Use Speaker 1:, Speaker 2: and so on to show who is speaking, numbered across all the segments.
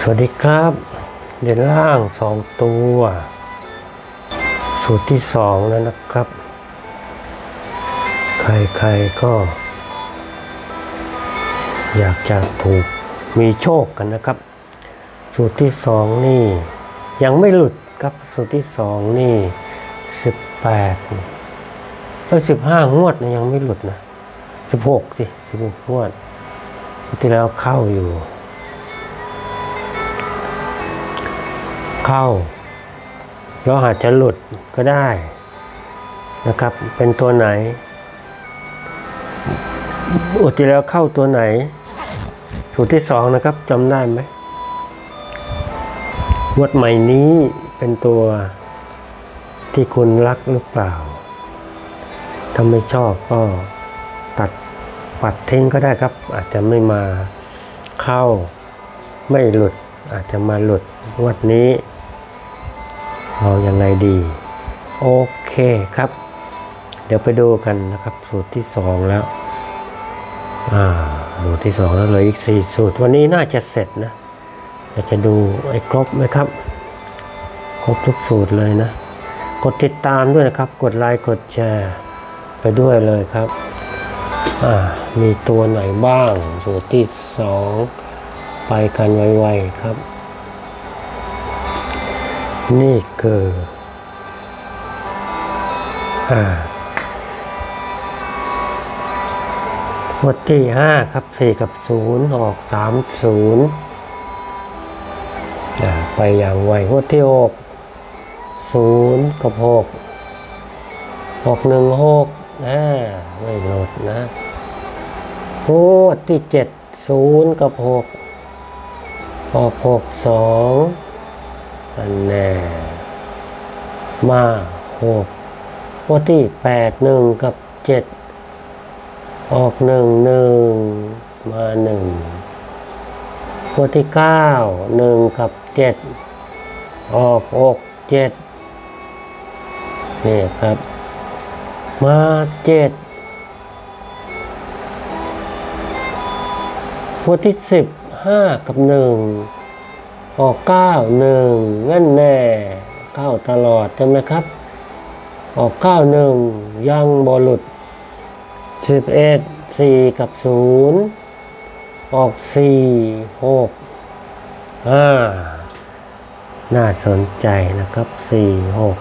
Speaker 1: สวัสดีครับ เด่นล่างสองตัว สูตรที่สองแล้วนะครับ ใครๆก็ อยากจะถูกมีโชคกันนะครับ สูตรที่สองนี่ ยังไม่หลุดครับ สูตรที่สองนี่สิบแปดเออสิบห้างวดนะยังไม่หลุดนะสิบหกสิสิบหกงวดที่แล้วเข้าอยู่ เข้าแล้วอาจจะหลุดก็ได้นะครับ เป็นตัวไหน อุดที่แล้วเข้าตัวไหน สูตรที่สองนะครับจำได้ไหมงวดใหม่นี้เป็นตัวที่คุณรักหรือเปล่า ถ้าไม่ชอบก็ตัดปัดทิ้งก็ได้ครับ อาจจะไม่มาเข้าไม่หลุดอาจจะมาหลุดงวดนี้ เอาอยังไงดี โอเคครับ เดี๋ยวไปดูกันนะครับ สูตรที่สองแล้วอ่าสูตรที่สองแล้วเหลืออีกสี่สูตร วันนี้น่าจะเสร็จนะอยากจะดูไอ้ครบไหมครับ ครบทุกสูตรเลยนะ กดติดตามด้วยนะครับ กดไลค์กดแชร์ไปด้วยเลยครับอ่ามีตัวไหนบ้าง สูตรที่สองไปกันไวๆครับ นี่คืออ่างวดที่ห้าครับสี่กับศูนย์ออกสามศูนย์อ่าไปอย่างไวงวดที่หกศูนย์กับหกหกหนึ่งหกอ่าไม่หลดนะงวดที่เจ็ดศูนย์กับหกออกหกสอง อันแน่มาหกงวดที่แปดหนึ่งกับเจ็ดออกหนึ่งหนึ่งมาหนึ่งตัวที่เก้าหนึ่งกับเจ็ดออกอกเจ็ดนี่ครับ มาเจ็ดตัวที่สิบห้ากับหนึ่ง ออกเก้าหนึ่งนั่นแน่เข้าตลอดใช่ไหมครับ ออกเก้าหนึ่งยังบอหลุดสิบเอ็ดสี่กับศูนย์ออกสี่หกห้าน่าสนใจนะครับสี่หก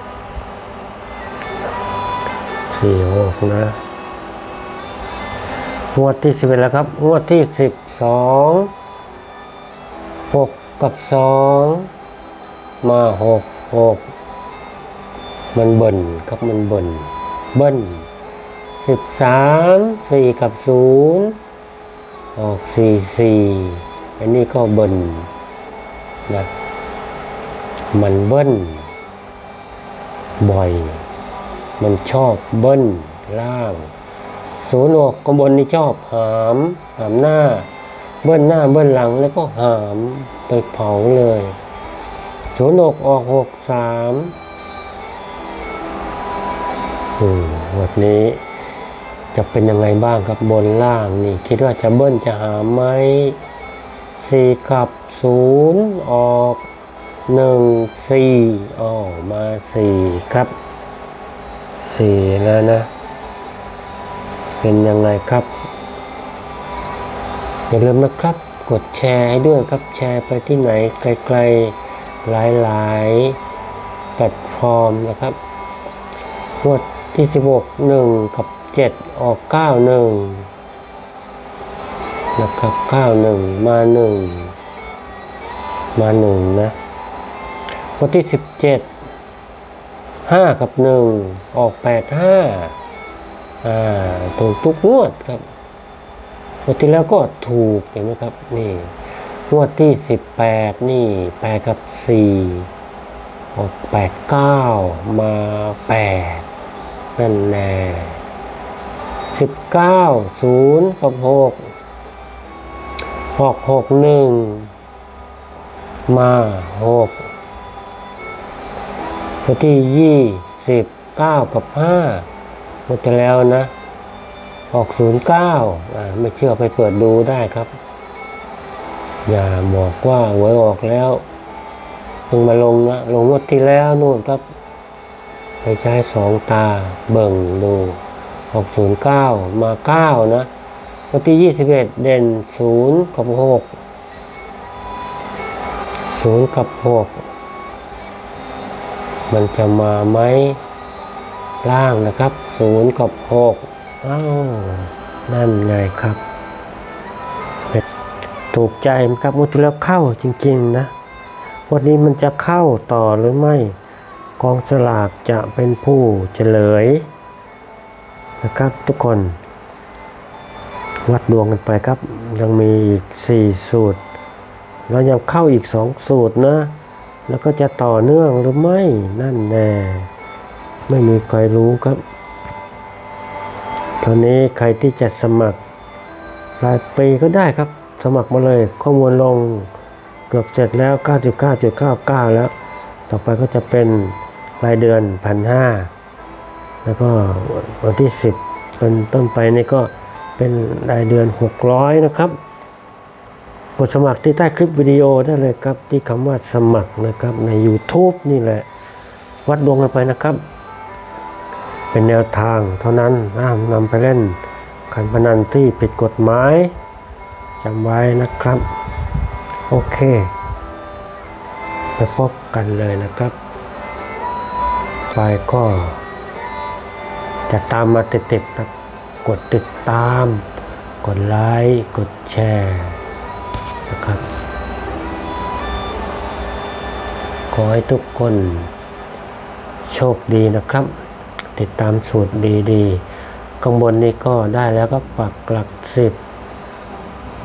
Speaker 1: สี่หกนะงวดที่สิบเอ็ดแล้วครับงวดที่สิบสองหก กับสองมาหกหกมันเบิ่นครับมันเบิ่นเบิ้ลสิบสามสี่กับศูนย์ออกสี่สี่อันนี้ก็เบิ้ลนะมันเบิ้ลบ่อย มันชอบเบิ้ลล่างศูนย์ออกกบนนี่ชอบหามหามหน้า เบิ้ลหน้าเบิ้ลหลังแล้วก็หามไปเผาเลยศูนย์ออกออกหกสามอืมวันนี้จะเป็นยังไงบ้างครับบนล่างนี่ คิดว่าจะเบิ้ลจะหาไหมสี่กับศูนย์ออกหนึ่งสี่อ๋อมาสี่ครับสี่แล้วนะ เป็นยังไงครับ อย่าลืมนะครับ กดแชร์ให้ด้วยครับแชร์ไปที่ไหนไกลๆหลายๆแพลตฟอร์มนะครับงวดที่ 16 1 กับ 7 ออก 9 1 นะครับ 9 1 มา 1 มา 1 นะงวดที่ 17 5 กับ 1 ออก 8 5อ่าถูกทุกงวดครับ งวดที่แล้วก็ถูกเห็นไหมครับนี่งวดที่ 18 นี่8กับ4ออก8 9 มา 8 นั่นแน่สิบเก้าศูนย์กับหกหกหกหนึ่งมาหกวันที่ยี่สิบเก้ากับห้าหมดไปแล้วนะ ออกศูนย์เก้าไม่เชื่อไปเปิดดูได้ครับ อย่าบอกว่าหวยออกแล้วเพิ่งมาลงนะลงงวดที่แล้วนู่นครับ ไปใช้สองตาเบิ่งดูหกศูนย์เก้ามาเก้านะวันที่ยี่สิบเอ็ดเด่นศูนย์กับหกศูนย์กับหกมันจะมาไหมล่างนะครับศูนย์กับหก อ้าวนั่นไงครับ ถูกใจครับมุดที่แล้วเข้าจริงๆนะวันนี้มันจะเข้าต่อหรือไม่ กองสลากจะเป็นผู้เฉลย นะครับทุกคน วัดดวงกันไปครับ ยังมีอีก 4 สูตร แล้วยังเข้าอีก 2 สูตรนะ แล้วก็จะต่อเนื่องหรือไม่นั่นแน่ไม่มีใครรู้ครับ ตอนนี้ใครที่จะสมัครรายปีก็ได้ครับ สมัครมาเลยข้อมูลลงเกือบเสร็จแล้ว 99.99 แล้ว ต่อไปก็จะเป็นรายเดือนพันห้าแล้วก็วันที่ 10 เป็นต้นไปนี่ก็เป็นรายเดือน 600 นะครับ กดสมัครที่ใต้คลิปวิดีโอได้เลยครับที่คำว่าสมัครนะครับใน YouTube นี่แหละ วัดดวงกันไปนะครับ เป็นแนวทางเท่านั้นห้ามนำไปเล่นการพนันที่ผิดกฎหมายจำไว้นะครับ โอเค ไปพบกันเลยนะครับไปก็จะตามมาติดๆครับ กดติดตาม กดไลค์กดแชร์นะครับ ขอให้ทุกคนโชคดีนะครับ ติดตามสูตรดีๆข้างบนนี้ก็ได้แล้วก็ปักหลักสิบ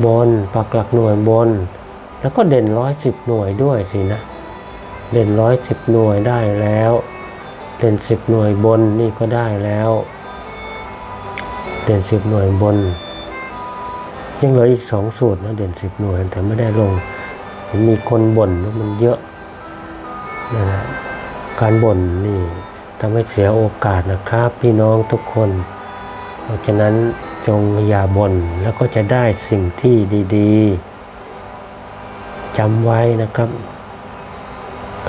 Speaker 1: บนปักหลักหน่วยบน แล้วก็เด่นร้อยสิบหน่วยด้วยสินะ เด่นร้อยสิบหน่วยได้แล้ว เด่นสิบหน่วยบนนี่ก็ได้แล้ว เด่นสิบหน่วยบน ยังเหลืออีกสองสูตรนะเด่นสิบหน่วยแต่ไม่ได้ลง มีคนบ่นว่ามันเยอะนะฮะการบ่นนี่ ทำให้เสียโอกาสนะครับพี่น้องทุกคน เพราะฉะนั้นจงอย่าบ่นแล้วก็จะได้สิ่งที่ดีๆจำไว้นะครับ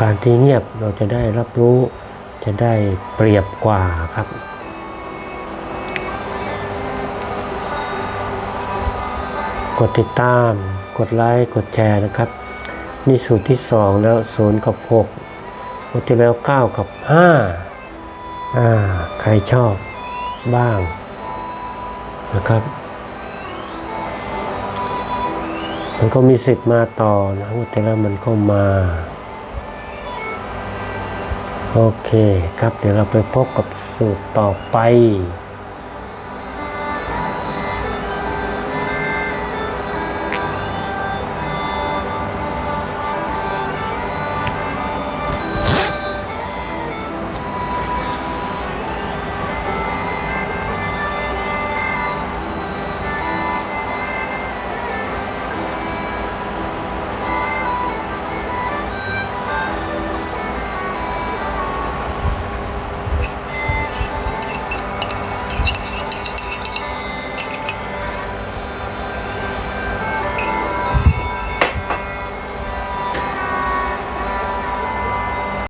Speaker 1: การที่เงียบเราจะได้รับรู้จะได้เปรียบกว่าครับกดติดตาม กดไลค์ กดแชร์นะครับ นี่สูตรที่สองแล้วศูนย์กับหกวันที่แล้วเก้ากับห้า ใครชอบบ้างนะครับ มันก็มีสิทธิ์มาต่อนะแต่ละมันก็มา โอเคครับเดี๋ยวเราไปพบกับสูตรต่อไป